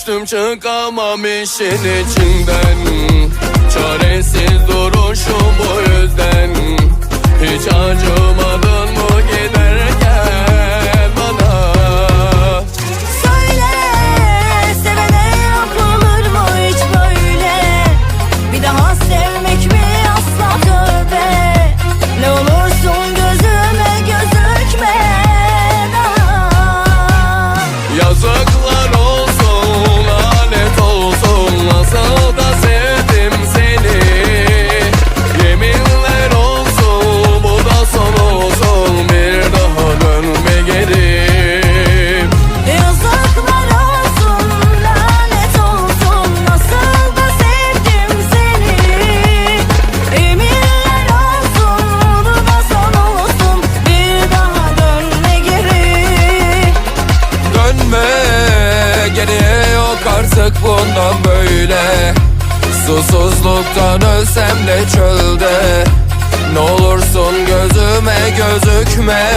Düştüm çıkamam işin içinden. Çaresiz dur artık bundan böyle. Susuzluktan ölsem de çölde. Ne olursun gözüme gözükme.